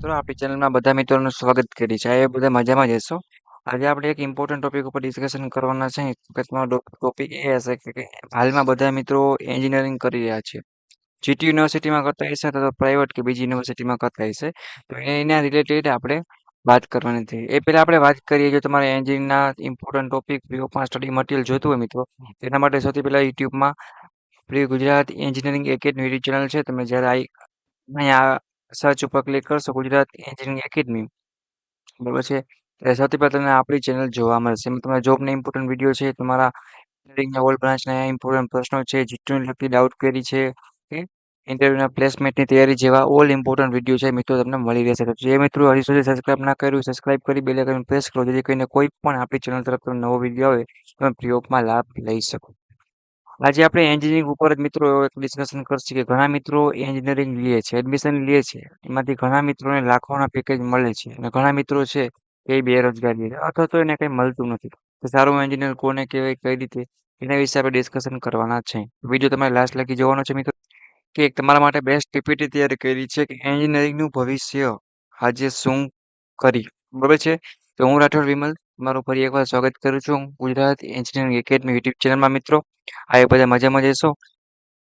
મિત્રો, આપણી ચેનલમાં બધા મિત્રોનું સ્વાગત કરી છે. એ બધા મજામાં જ હશો? આજે આપણે એક ઇમ્પોર્ટન્ટ ટોપિક ઉપર ડિસ્કશન કરવાના છે. કે ટોપિક એ હશે કે હાલમાં બધા મિત્રો એન્જિનિયરિંગ કરી રહ્યા છે. જીટી યુનિવર્સિટીમાં કરતા હશે તો પ્રાઇવેટ કે બીજી યુનિવર્સિટીમાં કરતા હશે તો એના રિલેટેડ આપણે વાત કરવાની હતી એ પહેલાં આપણે વાત કરીએ જો તમારે એન્જિનના important topic free study material જોતું હોય મિત્રો, તેના માટે સૌથી પહેલાં યુટ્યુબમાં free Gujarat engineering academy YouTube channel છે. તમે જ્યારે અહીંયા સર્ચ ઉપર ક્લિક કરશો ગુજરાત એન્જિનિયરિંગ એકેડમી બરાબર છે? એટલે સૌથી પહેલાં તમને આપણી ચેનલ જોવા મળશે. એમાં તમારા જોબના ઇમ્પોર્ટન્ટ વીડિયો છે, તમારા એન્જિનિયરિંગના ઓલ બ્રાન્ચના ઇમ્પોર્ટન્ટ પ્રશ્નો છે જીટીને લગતી ડાઉટ ક્વેરી છે કે ઇન્ટરવ્યુના પ્લેસમેન્ટની તૈયારી જેવા ઓલ ઇમ્પોર્ટન્ટ વીડિયો છે મિત્રો તમને મળી રહેશે. જે મિત્રો હજી સુધી સબસ્ક્રાઇબ ના કર્યું સબસ્ક્રાઇબ કરી બેલ આઇકન પ્રેસ કરો, જેથી કરીને કોઈ પણ આપણી ચેનલ તરફ નવો વીડિયો આવે, તમે ફ્રી ઓફમાં લાભ લઈ શકો. આજે આપણે એન્જિનિયરિંગ ઉપર મિત્રો એક ડિસ્કશન કરશું કે ઘણા મિત્રો એન્જિનિયરિંગ લે છે એડમિશન લે છે. એમાંથી ઘણા મિત્રોને લાખોના પેકેજ મળે છે અને ઘણા મિત્રો છે એ બેરોજગારી અથવા તો એને કંઈ મળતું નથી. તો સારું એન્જિનિયર કોને કહેવાય, કઈ રીતે, એના વિશે આપણે ડિસ્કશન કરવાના છે. વીડિયો તમારે લાસ્ટ લગી જોવાનો છે મિત્રો, કે તમારા માટે બેસ્ટ પીપીટી તૈયાર કરી છે કે એન્જિનિયરિંગનું ભવિષ્ય આજે શું કરી? બરાબર છે? તો હું રાઠોડ વિમલ, તમારું ફરી એકવાર સ્વાગત કરું છું ગુજરાત એન્જિનિયરિંગ એકેડમી યુટ્યુબ ચેનલમાં મિત્રો. આ બધા મજામાં જશો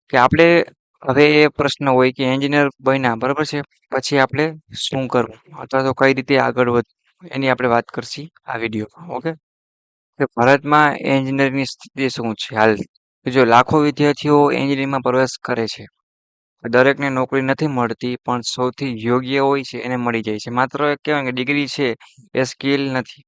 કે આપણે હવે એ પ્રશ્ન હોય કે એન્જિનિયર બન્યા, બરાબર છે? પછી આપણે શું કરવું? અથવા તો કઈ રીતે આગળ વધવું? એની આપણે વાત કરશી આ વિડીયોમાં, ઓકે? કે ભારતમાં એન્જિનિયરની સ્થિતિ શું છે હાલ? જો લાખો વિદ્યાર્થીઓ એન્જિનિયરિંગમાં પ્રવેશ કરે છે દરેકને નોકરી નથી મળતી, પણ સૌથી યોગ્ય હોય છે એને મળી જાય છે. માત્ર કહેવાય કે ડિગ્રી છે એ સ્કિલ નથી.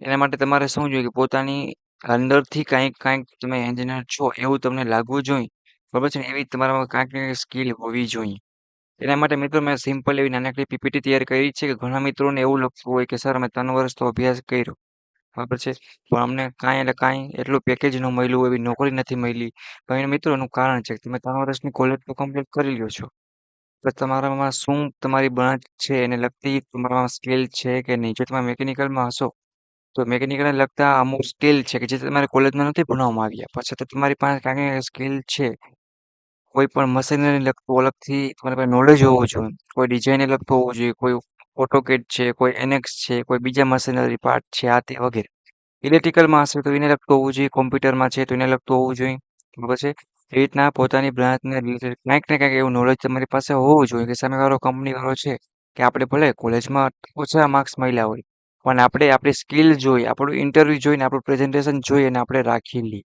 એના માટે તમારે શું જોઈએ? કે પોતાની અંદરથી કાંઈક કાંઈક તમે એન્જિનિયર છો, એવું તમને લાગવું જોઈએ, બરાબર છે ને? એવી તમારામાં કાંઈક ને સ્કિલ હોવી જોઈએ. એના માટે મિત્રો મેં સિમ્પલ એવી નાનકડી પીપીટી તૈયાર કરી છે કે ઘણા મિત્રોને એવું લખતું હોય કે, સર, અમે ત્રણ વર્ષ તો અભ્યાસ કર્યો, બરાબર છે? પણ અમને કાંઈ એટલે કાંઈ એટલું પેકેજ ન મળ્યું, એવી નોકરી નથી મળી. પણ એના મિત્રોનું કારણ છે કે તમે ત્રણ વર્ષની કોલેજ તો કમ્પ્લીટ કરી લ્યો છો. તો તમારામાં શું તમારી બ્રાન્ચ છે? એને લગતી તમારામાં સ્કિલ છે કે નહીં? જો તમે મેકેનિકલમાં હશો તો મેકેનિકલને લગતા અમુક સ્કિલ છે કે જે તમારે કોલેજમાં નથી ભણવામાં આવ્યા. પછી તો તમારી પાસે કાંઈ સ્કિલ છે, કોઈ પણ મશીનરીને લગતું અલગથી તમારી પાસે નોલેજ હોવું જોઈએ. કોઈ ડિઝાઇનને લગતું હોવું જોઈએ, કોઈ ઓટોકેટ છે, કોઈ એનેક્સ છે, કોઈ બીજા મશીનરી પાર્ટ છે, આ તે વગેરે. ઇલેક્ટ્રિકલમાં હશે તો એને લગતું હોવું જોઈએ કોમ્પ્યુટરમાં છે તો એને લગતું હોવું જોઈએ. બરાબર છે? એ રીતના પોતાની બ્રાન્ચને રિલેટેડ કંઈક ને કંઈક એવું નોલેજ તમારી પાસે હોવું જોઈએ કે સામેવાળો કંપનીવાળો છે કે આપણે ભલે કોલેજમાં ઓછા માર્ક્સ મળ્યા હોય પણ આપણે આપણી સ્કિલ જોઈ, આપણું ઇન્ટરવ્યૂ જોઈને, આપણું પ્રેઝન્ટેશન જોઈ અને આપણે રાખી લઈએ.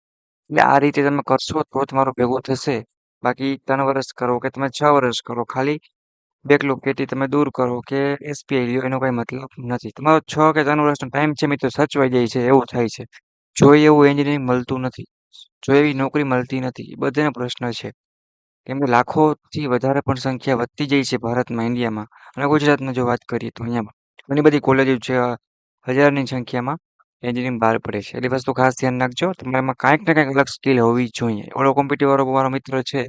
એટલે આ રીતે તમે કરશો તો તમારું ભેગું થશે. બાકી ત્રણ વર્ષ કરો કે તમે છ વર્ષ કરો, ખાલી બેકલોગ કેટી તમે દૂર કરો કે એસપીઆઈ લ્યો, એનો કંઈ મતલબ નથી. તમારો છ કે ત્રણ વર્ષનો ટાઈમ છે મિત્રો, સચવાઈ જાય છે, એવું થાય છે. જોઈએ એવું એન્જિનિયરિંગ મળતું નથી. જો એવી નોકરી મળતી નથી, એ બધાનો પ્રશ્ન છે. કેમ કે લાખોથી વધારે પણ સંખ્યા વધતી જાય છે ભારતમાં ઇન્ડિયામાં અને ગુજરાતમાં જો વાત કરીએ તો અહીંયા ઘણી બધી કોલેજો છે, હજારની સંખ્યામાં એન્જિનિયરિંગ બહાર પડે છે. એટલી વસ્તુ ખાસ ધ્યાન રાખજો. તમારામાં કાંઈક ને કાંઈક અલગ સ્કિલ હોવી જોઈએ. ઓળો કોમ્પ્યુટર વાળો મારો મિત્ર છે,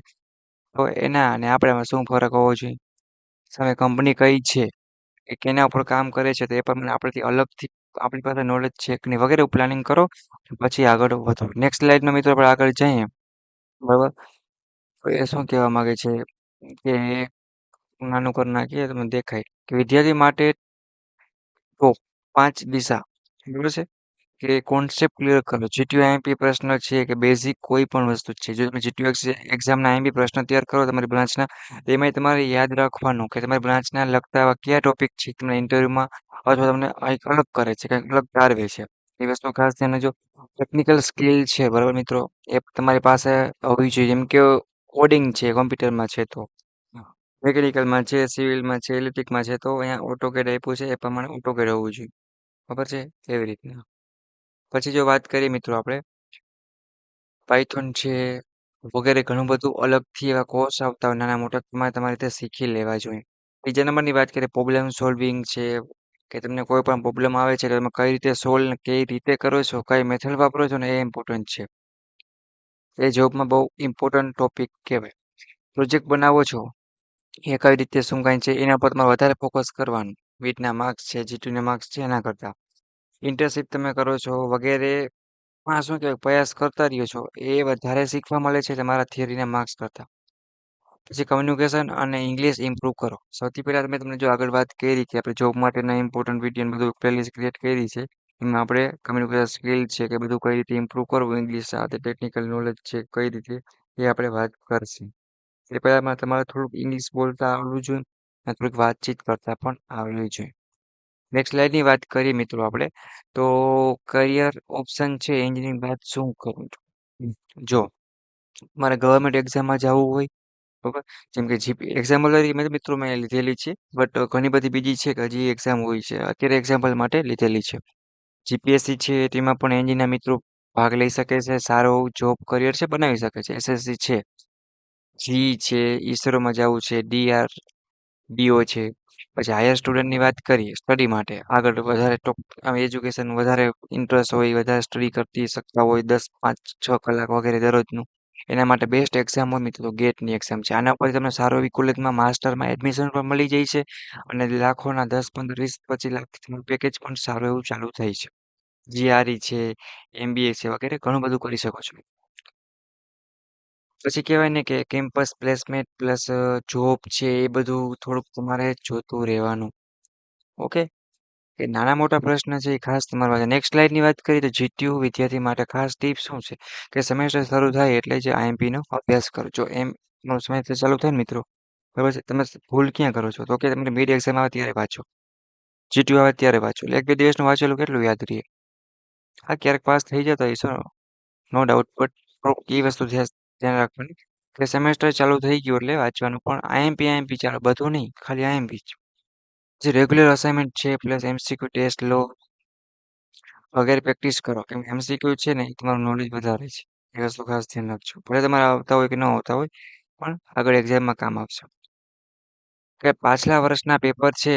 તો એના અને આપણામાં શું ફરક હોવો જોઈએ? સામે કંપની કઈ છે? કે કેના ઉપર કામ કરે છે, તો એ પ્રમાણે આપણેથી અલગથી આપણી પાસે નોલેજ છે કે નહીં વગેરે પ્લાનિંગ કરો, પછી આગળ વધો. નેક્સ્ટ સ્લાઇડમાં મિત્રો આપણે આગળ જઈએ. બરાબર? તો એ શું કહેવા માગે છે કે, નાનું કરી નાખીએ, તમને દેખાય કે વિદ્યાર્થી માટે તો પાંચ દિશા, બરાબર છે? કે કોન્સેપ્ટ ક્લિયર કરો. જીટીયુ આઈએમપી પ્રશ્ન છે કે બેઝિક કોઈ પણ વસ્તુ છે. જો તમે જીટીયુ એક્ઝામના આઈએમપી પ્રશ્ન તૈયાર કરો તમારી બ્રાન્ચના એમાંય તમારે યાદ રાખવાનું કે તમારી બ્રાન્ચના લગતા કયા ટોપિક છે તમને ઇન્ટરવ્યુમાં અથવા તમને કંઈક અલગ કરે છે, કંઈક અલગ તારવે છે. એ વસ્તુ ખાસ ધ્યાન જો ટેકનિકલ સ્કિલ છે, બરાબર મિત્રો? એ તમારી પાસે હોવી જોઈએ. જેમ કે કોડિંગ છે કોમ્પ્યુટરમાં છે તો. મેકેનિકલમાં છે સિવિલમાં છે ઇલેક્ટ્રિકમાં છે, તો અહીંયા ઓટોકેડ આપ્યું છે, એ પ્રમાણે ઓટોકેડ હોવું જોઈએ. ખબર છે? એવી રીતના. પછી જો વાત કરીએ મિત્રો આપણે પાયથોન છે, વગેરે ઘણું બધું અલગથી એવા કોર્સ આવતા હોય, નાના મોટા, તમારે તમારી રીતે શીખી લેવા જોઈએ. બીજા નંબરની વાત કરીએ પ્રોબ્લેમ સોલ્વિંગ છે, કે તમને કોઈ પણ પ્રોબ્લેમ આવે છે, તો તમે કઈ રીતે સોલ્વ કઈ રીતે કરો છો, કઈ મેથડ વાપરો છો ને, એ ઇમ્પોર્ટન્ટ છે. એ જોબમાં બહુ ઇમ્પોર્ટન્ટ ટોપિક કહેવાય. પ્રોજેક્ટ બનાવો છો એ કઈ રીતે શું કાંઈ છે, એના પર તમારે વધારે ફોકસ કરવાનું. વીટના માર્ક્સ છે જીટીના માર્ક્સ છે, એના કરતાં. ઇન્ટર્નશીપ તમે કરો છો વગેરે માં શું કહેવાય, પ્રયાસ કરતા રહ્યો છો, એ વધારે શીખવા મળે છે તમારા થિયરીના માર્ક્સ કરતાં. પછી કમ્યુનિકેશન અને ઇંગ્લિશ ઇમ્પ્રૂવ કરો. સૌથી પહેલાં મેં તમને જો આગળ વાત કરી કે આપણે જોબ માટેના ઇમ્પોર્ટન્ટ વીડિયો બધું પ્લેલિસ્ટ ક્રિએટ કરી છે, એમાં આપણે કમ્યુનિકેશન સ્કિલ છે કે બધું કઈ રીતે ઇમ્પ્રૂવ કરવું ઇંગ્લિશ સાથે ટેકનિકલ નોલેજ છે, કઈ રીતે, એ આપણે વાત કરશું. એ પહેલામાં તમારે થોડુંક ઇંગ્લિશ બોલતા આવડવું જોઈએ અને થોડીક વાતચીત કરતા પણ આવડવી જોઈએ. નેક્સ્ટ સ્લાઇડની વાત કરીએ મિત્રો આપણે. તો કરિયર ઓપ્શન છે એન્જિનિયરિંગ બાદ શું કરવું? જો, મારે ગવર્મેન્ટ એક્ઝામમાં જવું હોય, બરાબર? જેમ કે જીપી એક્ઝામ્પલ તરીકે મિત્રો મેં લીધેલી છે બટ ઘણી બધી બીજી છે કે હજી એક્ઝામ હોય છે. અત્યારે એક્ઝામ્પલ માટે લીધેલી છે. જીપીએસસી છે, તેમાં પણ એન્જિનિયર મિત્રો ભાગ લઈ શકે છે, સારો જોબ કરિયર છે, બનાવી શકે છે એસએસસી છે. જી છે ઈસરોમાં જવું છે ડીઆર ડીઓ છે. પછી હાયર સ્ટુડન્ટની વાત કરીએ સ્ટડી માટે. આગળ વધારે ટોપ એજ્યુકેશન વધારે ઇન્ટરેસ્ટ હોય, વધારે સ્ટડી કરતી શકતા હોય, દસ, પાંચ, છ કલાક વગેરે દરરોજનું. એના માટે બેસ્ટ એક્ઝામ હોય મિત્રો ગેટની એક્ઝામ છે. આના પર તમને સારો એવી કોલેજમાં માસ્ટરમાં એડમિશન પણ મળી જાય છે અને લાખોના દસ, પંદર, વીસ, પચીસ લાખ પેકેજ પણ સારું એવું ચાલુ થાય છે. જીઆરઈ છે એમબીએ છે વગેરે ઘણું બધું કરી શકો છો. પછી કહેવાય ને કે કેમ્પસ પ્લેસમેન્ટ પ્લસ જોબ છે એ બધું થોડુંક તમારે જોતું રહેવાનું. ઓકે એ નાના મોટા પ્રશ્ન છે એ ખાસ તમારા પાસે નેક્સ્ટ સ્લાઇડની વાત કરીએ તો જીટીયુ વિદ્યાર્થી માટે ખાસ ટીપ શું છે? કે સેમેસ્ટર શરૂ થાય એટલે જે આઈએમપીનો અભ્યાસ કરો. જો એમ સેમેસ્ટર ચાલુ થાય ને મિત્રો, બરાબર છે? તમે ભૂલ ક્યાં કરો છો? તો કે તમને મિડ એક્ઝામ આવે ત્યારે વાંચો જીટીયુ આવે ત્યારે વાંચો એટલે એક બે દિવસનું વાંચેલું કેટલું યાદ રહીએ? હા, ક્યારેક પાસ થઈ જતા હશો નો ડાઉટ બટ એ વસ્તુ ધ્યાન રાખવાની કે સેમેસ્ટર ચાલુ થઈ ગયું એટલે વાંચવાનું. પણ આઈએમપી આઈએમપી ચાલો, બધું નહીં, ખાલી આઈએમપી જ. જે રેગ્યુલર અસાઇનમેન્ટ છે પ્લસ એમસીક્યુ ટેસ્ટ લો, વગેરે પ્રેક્ટિસ કરો. કેમ એમસીક્યુ છે ને તમારું નોલેજ વધારે છે. એ વસ્તુ ખાસ ધ્યાન રાખજો. ભલે તમારે આવતા હોય કે ન આવતા હોય, પણ આગળ એક્ઝામમાં કામ આવશે. કે પાછલા વર્ષના પેપર છે,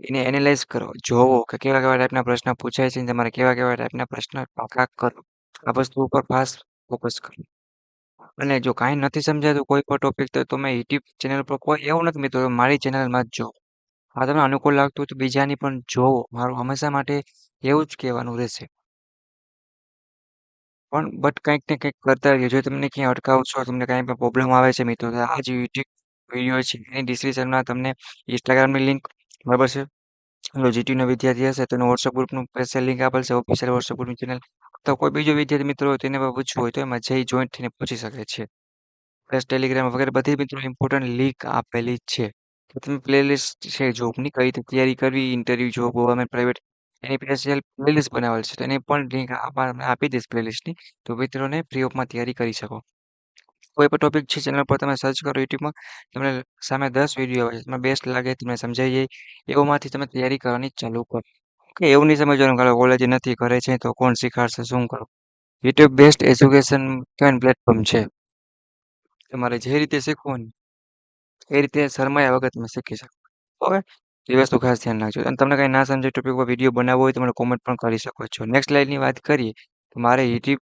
એને એનાલાઇઝ કરો. જોવો કે કેવા કેવા ટાઈપના પ્રશ્ન પૂછાય છે તમારે કેવા કેવા ટાઈપના પ્રશ્ન પાકા કરો. આ વસ્તુ ઉપર ખાસ ફોકસ કરો. અને જો કાંઈ નથી સમજાતું કોઈ પણ ટોપિક તો તમે યુટ્યુબ ચેનલ પર કોઈ એવું નથી મિત્રો મારી ચેનલમાં જ જો આ તમને અનુકૂળ લાગતું હોય તો બીજાની પણ જોવો. મારું હંમેશા માટે એવું જ કહેવાનું રહેશે. પણ બટ કંઈક ને કંઈક કરતા રહીએ. જો તમને ક્યાંય અટકાવ છો તમને કાંઈ પણ પ્રોબ્લેમ આવે છે મિત્રો, તો આ જે યુટ્યુબ વીડિયો છે. એની ડિસ્ક્રિપ્શનમાં તમને ઇન્સ્ટાગ્રામની લિંક બરાબર છે. જીટીયુનો વિદ્યાર્થી હશે, તો એનું વોટ્સઅપ ગ્રુપનું સ્પેશિયલ લિંક આપેલ છે ઓફિશિયલ વોટ્સઅપ ગ્રુપની ચેનલ તો કોઈ બીજો વિદ્યાર્થી મિત્રો હોય તેને પૂછવું હોય તો એમાં જઈ જોઈન્ટ થઈને પૂછી શકે છે. પ્લસ ટેલિગ્રામ વગેરે બધી મિત્રો ઇમ્પોર્ટન્ટ લિંક આપેલી છે. તો તમે પ્લેલિસ્ટ છે, જોબની કઈ રીતે તૈયારી કરવી ઇન્ટરવ્યૂ જોબ ગવર્મેન્ટ પ્રાઇવેટ એની સ્પેશિયલ પ્લેલિસ્ટ બનાવેલ છે તો એની પણ લિંક આપી દઈશ પ્લેલિસ્ટની તો મિત્રોને ફ્રી ઓફમાં તૈયારી કરી શકો. કોઈ પણ ટોપિક છે ચેનલ પર તમે સર્ચ કરો યુટ્યુબમાં તમને સામે દસ વીડિયો આવે છે. તમને બેસ્ટ લાગે, તમને સમજાઈ જાય એવોમાંથી તમે તૈયારી કરવાની ચાલુ કરો. ઓકે એવું નહીં સમજવાનું કે કોલેજ નથી કરે છે, તો કોણ શીખાડશે શું કરો? યુટ્યુબ બેસ્ટ એજ્યુકેશન કહેવાય પ્લેટફોર્મ છે? તમારે જે રીતે શીખવું એ રીતે શરમાયા વગર તમે શીખી શકો. ઓકે? એ વસ્તુ ખાસ ધ્યાન રાખજો. અને તમને કંઈ ના સમજે ટોપિક પર વીડિયો બનાવવો હોય તો મને કોમેન્ટ પણ કરી શકો છો. નેક્સ્ટ લાઇનની વાત કરીએ, તો મારે યુટ્યુબ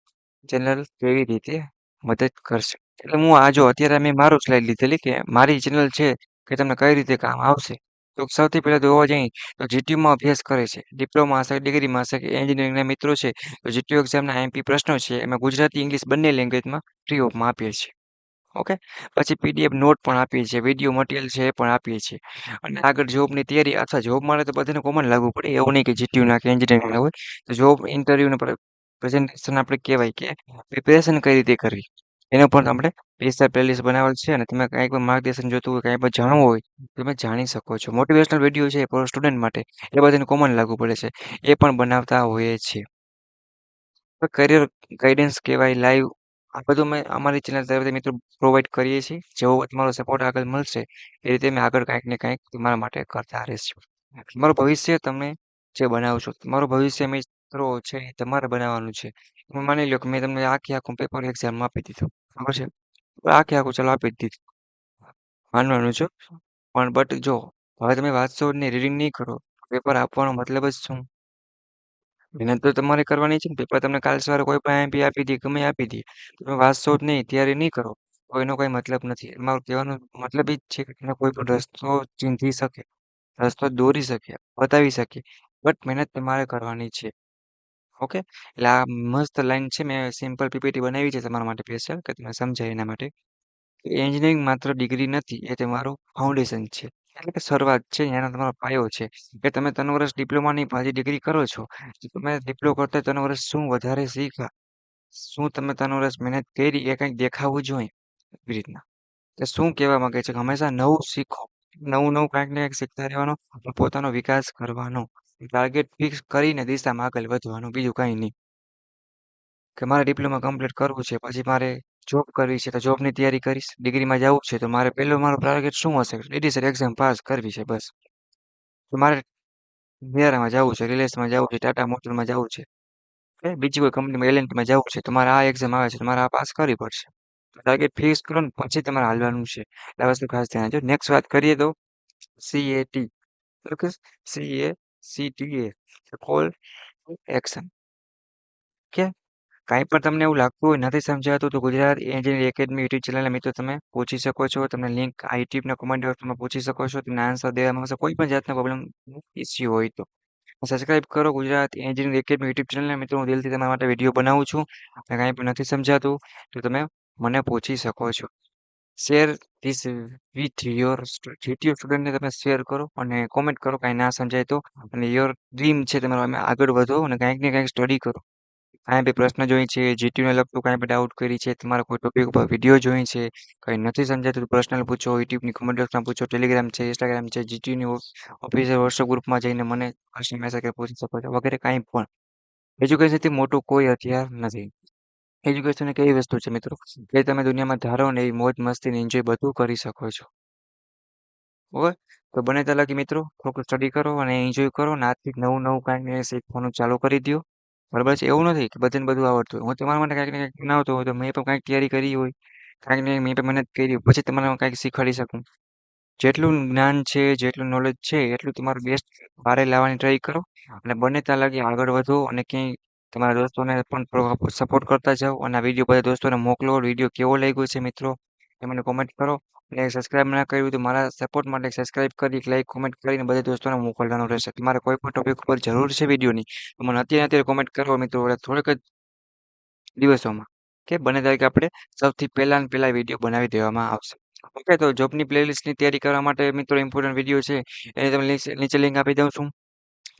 ચેનલ કેવી રીતે મદદ કરશે? એટલે હું આ જો, અત્યારે મેં મારું સ્લાઇડ લીધેલી કે મારી ચેનલ છે કે તમને કઈ રીતે કામ આવશે? તો સૌથી પહેલાં તો જોવા જઈએ તો જીટીયુમાં અભ્યાસ કરે છે. ડિપ્લોમા હશે ડિગ્રીમાં હશે કે એન્જિનિયરિંગના મિત્રો છે. તો જીટીયુ એક્ઝામના આઈએમપી પ્રશ્નો છે, એમાં ગુજરાતી ઇંગ્લિશ બંને લેંગ્વેજમાં ફ્રી ઓફમાં આપીએ છીએ. ઓકે પછી પીડીએફ નોટ પણ આપીએ છીએ વીડિયો મટીરિયલ છે એ પણ આપીએ છીએ. અને આગળ જોબની તૈયારી અથવા જોબ માટે તો બધાને કોમન લાગુ પડે. એવું નહીં કે જીટીયુના કે એન્જિનિયરિંગના હોય. તો જોબ ઇન્ટરવ્યૂને પ્રેઝન્ટેશન આપણે કહેવાય કે પ્રિપેરેશન કઈ રીતે કરવી? એનો પણ આપણે સ્પેશિયલ પ્લેલિસ્ટ બનાવેલ છે અને તમે કાંઈ પણ માર્ગદર્શન જોતું હોય, કાંઈ પણ જાણવું હોય, તમે જાણી શકો છો. મોટિવેશનલ વીડિયો છે ફોર સ્ટુડન્ટ માટે. એ બધાને કોમન લાગુ પડે છે. એ પણ બનાવતા હોઈએ છીએ. કરિયર ગાઈડન્સ કહેવાય લાઈવ આ બધું મેં અમારી ચેનલ તરફથી મિત્રો પ્રોવાઈડ કરીએ છીએ. જેવો તમારો સપોર્ટ આગળ મળશે, એ રીતે મેં આગળ કાંઈક ને કાંઈક તમારા માટે કરતા રહીશું. તમારું ભવિષ્ય તમે જે બનાવો છો તમારું ભવિષ્ય મિત્રો છે એ તમારે બનાવવાનું છે. માની લો કે મેં તમને આખી આખું પેપર એક્ઝામ આપી દીધું. ખબર છે? આખે આખું ચાલો આપી દીધું માનવાનું છે પણ બટ જો, હવે તમે વાંચશો ને રીડિંગ નહીં કરો પેપર આપવાનો મતલબ જ શું? મહેનત તો તમારે કરવાની છે ને પેપર તમને કાલ સવારે કોઈ પણ આઈએમપી આપી દે ગમે આપી દે. તમે વાંચશો જ નહીં, ત્યારે નહીં કરો. તો એનો કોઈ મતલબ નથી. મારું કહેવાનો મતલબ એ જ છે કે તમે કોઈ પણ રસ્તો ચીંધી શકે, રસ્તો દોરી શકે, બતાવી શકે. બટ મહેનત તમારે કરવાની છે. ઓકે? એટલે આ મસ્ત લાઈન છે, મેં સિમ્પલ પીપીટી બનાવી છે તમારા માટે સ્પેશિયલ કે તમે સમજાય એના માટે. એન્જિનિયરિંગ માત્ર ડિગ્રી નથી, એ તમારું ફાઉન્ડેશન છે. એટલે કે શરૂઆત છે, એનો તમારો પાયો છે. કે તમે ત્રણ વર્ષ ડિપ્લોમાની પાછી ડિગ્રી કરો છો તમે ડિપ્લો કરતા ત્રણ વર્ષ શું વધારે શીખ્યા શું તમે ત્રણ વર્ષ મહેનત કરી, એ કંઈક દેખાવું જોઈએ? એવી રીતના. કે શું કહેવા માંગે છે કે હંમેશા નવું શીખો. નવું નવું કાંઈક ને કંઈક શીખતા રહેવાનું પોતાનો વિકાસ કરવાનો. ટાર્ગેટ ફિક્સ કરીને દિશામાં આગળ વધવાનું, બીજું કંઈ નહીં. કે મારે ડિપ્લોમા કમ્પ્લીટ કરવું છે, પછી મારે જોબ કરવી છે, તો જોબની તૈયારી કરીશ ડિગ્રીમાં જવું છે, તો મારે પહેલો મારો ટાર્ગેટ શું હશે? ડીડીસર એક્ઝામ પાસ કરવી છે, બસ. તો મારે વિયારામાં જવું છે રિલાયન્સમાં જવું છે ટાટા મોટરમાં જવું છે, કે બીજી કોઈ કંપનીમાં એલએનટીમાં જવું છે, તો મારે આ એક્ઝામ આવે છે, તો મારે આ પાસ કરવી પડશે. ટાર્ગેટ ફિક્સ કરો ને, પછી તમારે હાલવાનું છે. આ વસ્તુ ખાસ ધ્યાન જો નેક્સ્ટ વાત કરીએ તો CAT okay C A C T action. કે કાંઈ પણ તમને એવું લાગતું હોય, નથી સમજાતું, તો ગુજરાત એન્જિનિયરિંગ એકેડમી યુટ્યુબ ચેનલના મિત્રો તમે પૂછી શકો છો. તમને લિંક આ યુટ્યુબના કોમેન્ટ તમે પૂછી શકો છો. તમને આન્સર દેવામાં આવશે. કોઈ પણ જાતનો પ્રોબ્લેમ ઇસ્યુ હોય તો. સબસ્ક્રાઇબ કરો ગુજરાત એન્જિનિયરિંગ એકેડમી યુટ્યુબ ચેનલને મિત્રો. હું દિલથી તમારા માટે વીડિયો બનાવું છું. અને કાંઈ પણ નથી સમજાતું, તો તમે મને પૂછી શકો છો. Share this with your GTU સ્ટુડન્ટને તમે શેર કરો અને કોમેન્ટ કરો કાંઈ ના સમજાય તો. અને યોર ડ્રીમ છે તમારો અમે આગળ વધો અને કાંઈક ને કાંઈક સ્ટડી કરો. કાંઈ બી પ્રશ્ન જોઈ છે જીટીયુને લગતું કાંઈ બી ડાઉટ કરી છે, તમારા કોઈ ટોપિક ઉપર વીડિયો જોઈ છે, કંઈ નથી સમજાતું પર્સનલ પૂછો યુટ્યુબની કોમેન્ટ બોક્સમાં પૂછો ટેલિગ્રામ છે ઇન્સ્ટાગ્રામ છે જીટીયુની ઓફિસિયલ વોટ્સઅપ ગ્રુપમાં જઈને મને પ્રશ્ન મેસેજ પૂછી શકો છો વગેરે કાંઈ પણ. એજ્યુકેશનથી મોટું કોઈ હથિયાર નથી. એજ્યુકેશન એક એવી વસ્તુ છે મિત્રો, કે તમે દુનિયામાં ધારો ને એવી મોજ મસ્તી એન્જોય બધું કરી શકો છો. ઓકે તો બને ત્યાં લગી મિત્રો, થોડુંક સ્ટડી કરો અને એન્જોય કરો ને આથી નવું નવું કાંઈક શીખવાનું ચાલુ કરી દો બરાબર છે? એવું નથી કે બધાને બધું આવડતું હું તમારા માટે કાંઈક ને કાંઈક બનાવતો હોય તો મેં પણ કાંઈક તૈયારી કરી હોય. કાંઈક ને મેં પણ મહેનત કરી પછી તમારે કાંઈક શીખવાડી શકું. જેટલું જ્ઞાન છે, જેટલું નોલેજ છે, એટલું તમારું બેસ્ટ બારે લાવવાની ટ્રાય કરો. અને બને ત્યાં લગી આગળ વધો અને ક્યાંય તમારા દોસ્તોને પણ સપોર્ટ કરતા જાઓ અને આ વીડિયો બધા દોસ્તોને મોકલો. વીડિયો કેવો લાગ્યો છે મિત્રો? એ મને કોમેન્ટ કરો. અને સબસ્ક્રાઇબ ના કર્યું તો મારા સપોર્ટ માટે સબસ્ક્રાઇબ કરી લાઈક કોમેન્ટ કરીને બધા દોસ્તોને મોકલવાનું રહેશે. તમારે કોઈ પણ ટોપિક ઉપર જરૂર છે વિડીયોની તો મને અત્યારે અત્યારે કોમેન્ટ કરો મિત્રો. થોડીક જ દિવસોમાં કે બને તારીખે આપણે સૌથી પહેલા ને પહેલા વીડિયો બનાવી દેવામાં આવશે. ઓકે તો જોબની પ્લેલિસ્ટની તૈયારી કરવા માટે મિત્રો ઇમ્પોર્ટન્ટ વીડિયો છે. એને તમે નીચે લિંક આપી દઉં છું.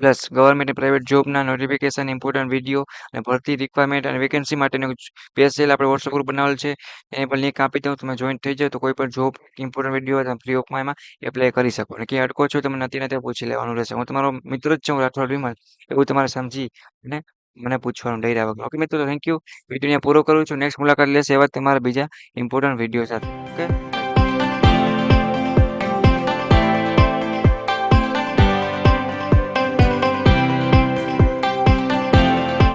પ્લસ ગવર્મેન્ટ પ્રાઇવેટ જોબના નોટિફિકેશન ઇમ્પોર્ટન્ટ વીડિયો અને ભરતી રિક્વાયરમેન્ટ અને વેકેન્સી માટેનું સ્પેશિયલ આપણે વોટ્સઅપ ગ્રુપ બનાવેલ છે. એની પર લિંક આપી દઉં, તમે જોઈન થઈ જાઓ તો કોઈ પણ જોબ ઇમ્પોર્ટન્ટ વીડિયો તમે ફ્રી ઓફમાં એમાં એપ્લાય કરી શકો. અને ક્યાંય અટકો છો તમે નથી નથી પૂછી લેવાનું રહેશે. હું તમારો મિત્ર જ છું રાઠોડ વિમલ, એવું તમારે સમજી અને મને પૂછવાનું ડર્યા રહ્યા ઓકે મિત્રો થેન્ક યુ વીડિયો પૂરો કરું છું. નેક્સ્ટ મુલાકાત લેશે એવા તમારા બીજા ઇમ્પોર્ટન્ટ વીડિયો સાથે. ઓકે